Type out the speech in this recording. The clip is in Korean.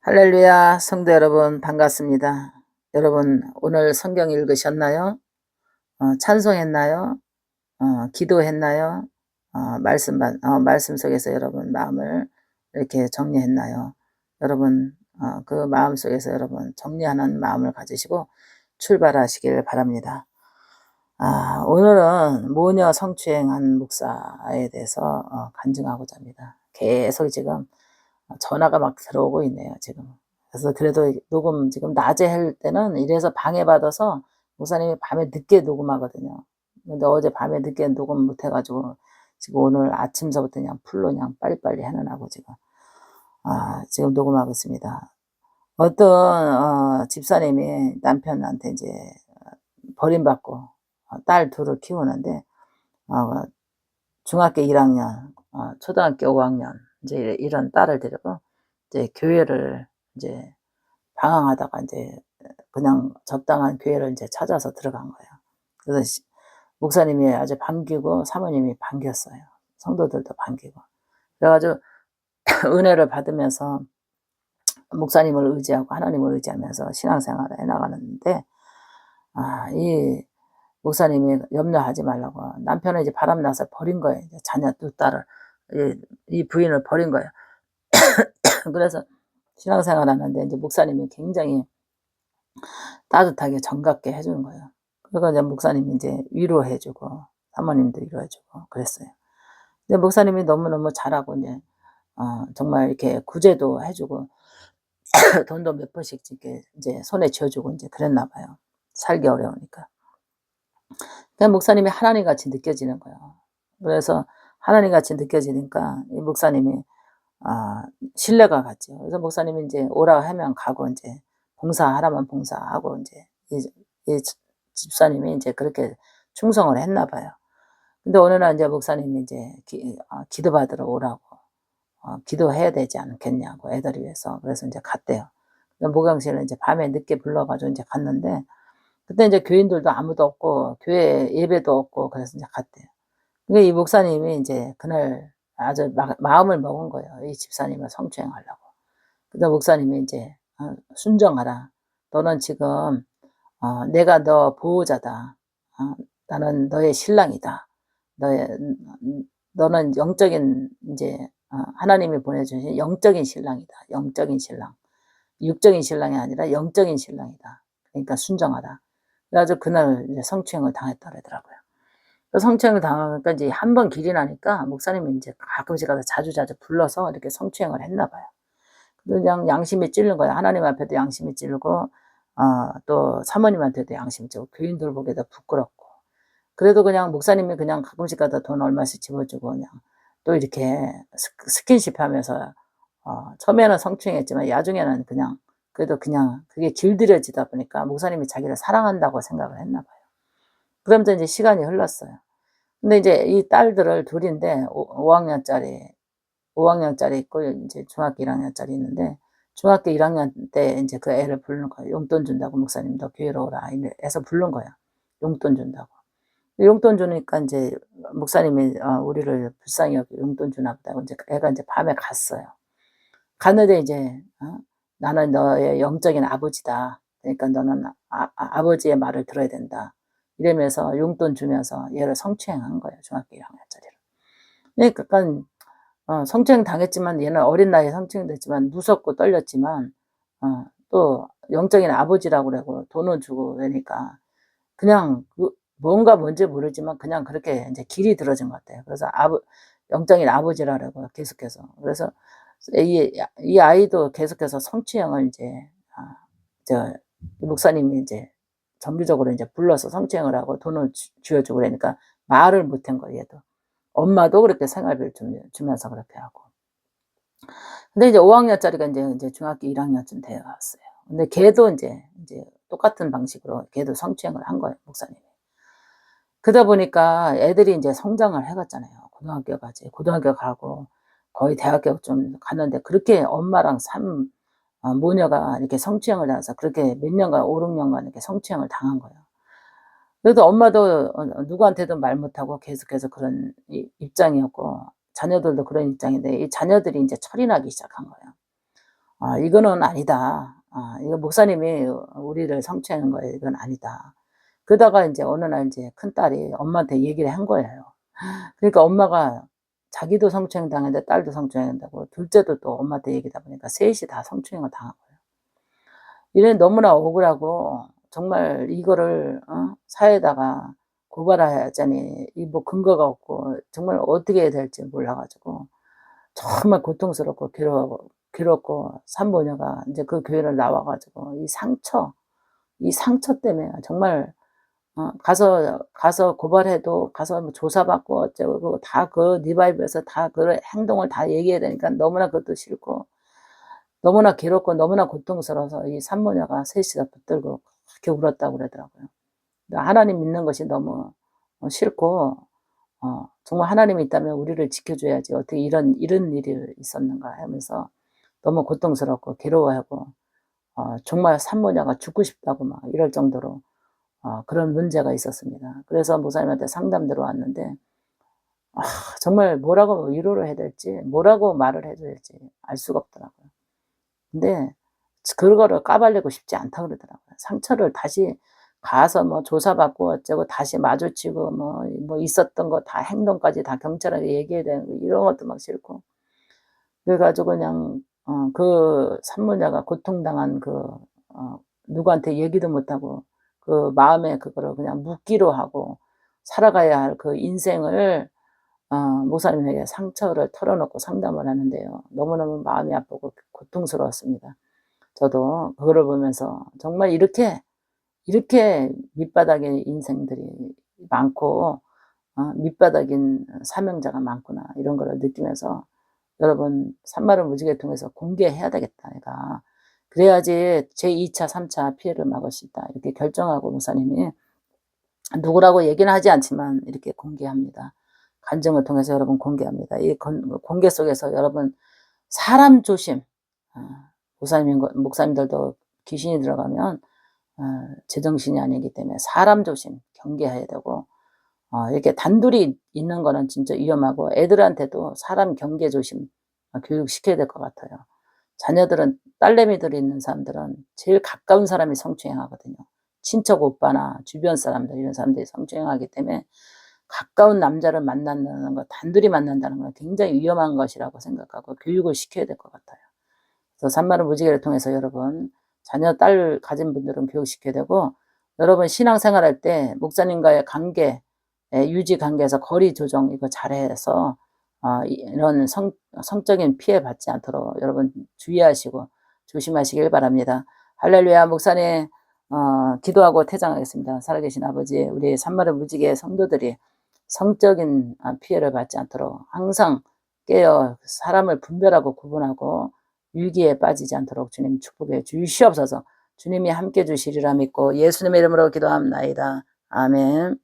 할렐루야, 성도 여러분, 반갑습니다. 여러분, 오늘 성경 읽으셨나요? 어, 찬송했나요? 어, 기도했나요? 어, 말씀, 받- 어, 말씀 속에서 여러분 마음을 이렇게 정리했나요? 여러분, 어, 그 마음 속에서 여러분 정리하는 마음을 가지시고 출발하시길 바랍니다. 아, 오늘은 모녀 성추행한 목사에 대해서 어, 간증하고자 합니다. 계속 지금 전화가 막 들어오고 있네요, 지금. 그래서 그래도 녹음 지금 낮에 할 때는 이래서 방해받아서 목사님이 밤에 늦게 녹음하거든요. 근데 어제 밤에 늦게 녹음 못 해가지고 지금 오늘 아침서부터 그냥 풀로 그냥 빨리빨리 해놓으라고 지금, 아, 지금 녹음하고 있습니다. 어떤, 어, 집사님이 남편한테 이제 버림받고 어, 딸 둘을 키우는데, 어, 중학교 1학년, 어, 초등학교 5학년, 이제 이런 딸을 데리고 이제 교회를 이제 방황하다가 이제 그냥 적당한 교회를 이제 찾아서 들어간 거예요. 그래서 시- 목사님이 아주 반기고 사모님이 반겼어요. 성도들도 반기고. 그래가지고 은혜를 받으면서 목사님을 의지하고 하나님을 의지하면서 신앙생활을 해나가는데 아, 이 목사님이 염려하지 말라고 남편은 이제 바람 나서 버린 거예요. 자녀 두 딸을 이, 이 부인을 버린 거예요. 그래서 신앙생활 하는데 이제 목사님이 굉장히 따뜻하게 정갑게 해주는 거예요. 그리고 이제 목사님이 이제 위로해주고 사모님도 위로해주고 그랬어요. 근데 목사님이 너무너무 잘하고 이제 어, 정말 이렇게 구제도 해주고 돈도 몇 번씩 이렇게 이제 손에 쥐어주고 이제 그랬나 봐요. 살기 어려우니까. 그냥 목사님이 하나님 같이 느껴지는 거예요. 그래서 하나님 같이 느껴지니까 이 목사님이 아, 신뢰가 갔죠. 그래서 목사님이 이제 오라 하면 가고 이제 봉사하라면 봉사하고 이제 이, 이 집사님이 이제 그렇게 충성을 했나 봐요. 근데 어느 날 이제 목사님이 이제 기, 어, 기도 받으러 오라고 어, 기도해야 되지 않겠냐고 애들이 위해서 그래서 이제 갔대요. 목양실을 이제 밤에 늦게 불러가지고 이제 갔는데 그때 이제 교인들도 아무도 없고 교회 예배도 없고 그래서 이제 갔대요. 근데 이 목사님이 이제 그날 아주 마, 마음을 먹은 거예요. 이 집사님을 성추행하려고. 그래서 목사님이 이제 어, 순정하라. 너는 지금 어, 내가 너 보호자다. 어, 나는 너의 신랑이다. 너의 음, 너는 영적인 이제 어, 하나님이 보내주신 영적인 신랑이다. 영적인 신랑. 육적인 신랑이 아니라 영적인 신랑이다. 그러니까 순정하라. 그래가지고 그날 이제 성추행을 당했다 그러더라고요. 성추행을 당하니까 이제 한 번 길이 나니까 목사님이 이제 가끔씩 가서 자주자주 불러서 이렇게 성추행을 했나 봐요. 그냥 양심이 찔른 거예요. 하나님 앞에도 양심이 찔르고, 어, 또 사모님한테도 양심이 찔고, 교인들 보기에도 부끄럽고. 그래도 그냥 목사님이 그냥 가끔씩 가다 돈 얼마씩 집어주고, 그냥 또 이렇게 스킨십 하면서, 어, 처음에는 성추행했지만, 야중에는 그냥, 그래도 그냥 그게 길들여지다 보니까 목사님이 자기를 사랑한다고 생각을 했나 봐요. 그러면서 이제 시간이 흘렀어요. 근데 이제 이 딸들을 둘인데 5, 학년짜리 5학년짜리 있고 이제 중학교 1학년짜리 있는데 중학교 1학년 때 이제 그 애를 부르는 거예요. 용돈 준다고 목사님도 교회로 오라 해서 부른 거야. 용돈 준다고. 용돈 주니까 이제 목사님이 어, 우리를 불쌍히 여기 용돈 주나 보다. 이제 애가 이제 밤에 갔어요. 갔는데 이제 어? 나는 너의 영적인 아버지다. 그러니까 너는 아, 아, 버지의 말을 들어야 된다. 이러면서 용돈 주면서 얘를 성추행한 거예요. 중학교 1학년짜리를. 그러니까 어, 성추행 당했지만 얘는 어린 나이에 성추행됐지만 무섭고 떨렸지만 어, 또 영적인 아버지라고 그러고 돈을 주고 그러니까 그냥 그 뭔가 뭔지 모르지만 그냥 그렇게 이제 길이 들어진 것 같아요. 그래서 아버 영적인 아버지라 그러고 계속해서 그래서 이, 이 아이도 계속해서 성추행을 이제 아, 저 목사님이 이제 정기적으로 이제 불러서 성추행을 하고 돈을 주, 쥐어주고 그러니까 말을 못한 거예요. 얘도. 엄마도 그렇게 생활비를 주면서 그렇게 하고. 근데 이제 5학년짜리가 이제, 이제 중학교 1학년쯤 되어갔어요. 근데 걔도 이제, 이제 똑같은 방식으로 걔도 성추행을 한 거예요, 목사님이. 그러다 보니까 애들이 이제 성장을 해갔잖아요. 고등학교까지. 고등학교 가고 거의 대학교 좀 갔는데 그렇게 엄마랑 삼, 어, 모녀가 이렇게 성추행을 해서 그렇게 몇 년간, 5, 6년간 이렇게 성추행을 당한 거예요. 그래도 엄마도 어, 누구한테도 말 못하고 계속해서 그런 입장이었고 자녀들도 그런 입장인데 이 자녀들이 이제 철이 나기 시작한 거예요. 아, 이거는 아니다. 아, 이거 목사님이 우리를 성취하는 거예요. 이건 아니다. 그러다가 이제 어느 날 이제 큰 딸이 엄마한테 얘기를 한 거예요. 그러니까 엄마가 자기도 성추행 당했는데 딸도 성추행 한다고 둘째도 또 엄마한테 얘기다 보니까 셋이 다 성추행을 거예요. 이래 너무나 억울하고 정말 이거를 어? 사회에다가 고발하자니 이 뭐 근거가 없고 정말 어떻게 해야 될지 몰라가지고 정말 고통스럽고 괴로워 괴롭고 산모녀가 이제 그 교회를 나와가지고 이 상처 이 상처 때문에 정말 어, 가서 가서 고발해도 가서 뭐 조사받고 어쩌고 다그 리바이브에서 다 그 행동을 다 얘기해야 되니까 너무나 그것도 싫고 너무나 괴롭고 너무나 고통스러워서 이 산모녀가 셋이서 붙들고 그렇게 울었다고 그러더라고요. 하나님 믿는 것이 너무 어, 싫고 어, 정말 하나님이 있다면 우리를 지켜줘야지 어떻게 이런 이런 일이 있었는가 하면서 너무 고통스럽고 괴로워하고 어, 정말 산모녀가 죽고 싶다고 막 이럴 정도로 어, 그런 문제가 있었습니다. 그래서 목사님한테 상담 들어왔는데 아, 정말 뭐라고 위로를 해야 될지 뭐라고 말을 해줘야 될지 알 수가 없더라고요. 근데 그거를 까발리고 싶지 않다 그러더라고요. 상처를 다시 가서 뭐 조사받고 어쩌고 다시 마주치고 뭐, 뭐 있었던 거 다 행동까지 다 경찰한테 얘기해야 되는 거 이런 것도 막 싫고 그래가지고 그냥 어, 그 산모녀가 고통당한 그 어, 누구한테 얘기도 못하고 그 마음에 그거를 그냥 묻기로 하고 살아가야 할 그 인생을 어, 목사님에게 상처를 털어놓고 상담을 하는데요. 너무너무 마음이 아프고 고통스러웠습니다. 저도 그거를 보면서 정말 이렇게 이렇게 밑바닥의 인생들이 많고 어, 밑바닥인 사명자가 많구나 이런 걸 느끼면서 여러분 산마를 무지개 통해서 공개해야 되겠다 내가 그래야지 제2차 3차 피해를 막을 수 있다. 이렇게 결정하고 목사님이 누구라고 얘기는 하지 않지만 이렇게 공개합니다. 간증을 통해서 여러분 공개합니다. 이 공개 속에서 여러분 사람 조심. 어, 목사님, 목사님들도 귀신이 들어가면 어, 제정신이 아니기 때문에 사람 조심 경계해야 되고 어, 이렇게 단둘이 있는 거는 진짜 위험하고 애들한테도 사람 경계 조심 어, 교육시켜야 될 것 같아요. 자녀들은 딸내미들이 있는 사람들은 제일 가까운 사람이 성추행하거든요. 친척 오빠나 주변 사람들 이런 사람들이 성추행하기 때문에 가까운 남자를 만난다는 거 단둘이 만난다는 건 굉장히 위험한 것이라고 생각하고 교육을 시켜야 될 것 같아요. 그래서 산마를 무지개를 통해서 여러분 자녀 딸 가진 분들은 교육시켜야 되고 여러분 신앙생활 할 때 목사님과의 관계 유지 관계에서 거리 조정 이거 잘해서 어, 이런 성, 성적인 피해 받지 않도록 여러분 주의하시고 조심하시길 바랍니다. 할렐루야 목사님 어, 기도하고 퇴장하겠습니다. 살아계신 아버지 우리 산마를 무지개 성도들이 성적인 아, 피해를 받지 않도록 항상 깨어 사람을 분별하고 구분하고 위기에 빠지지 않도록 주님 축복해 주시옵소서 주님이 함께 주시리라 믿고 예수님의 이름으로 기도합나이다. 아멘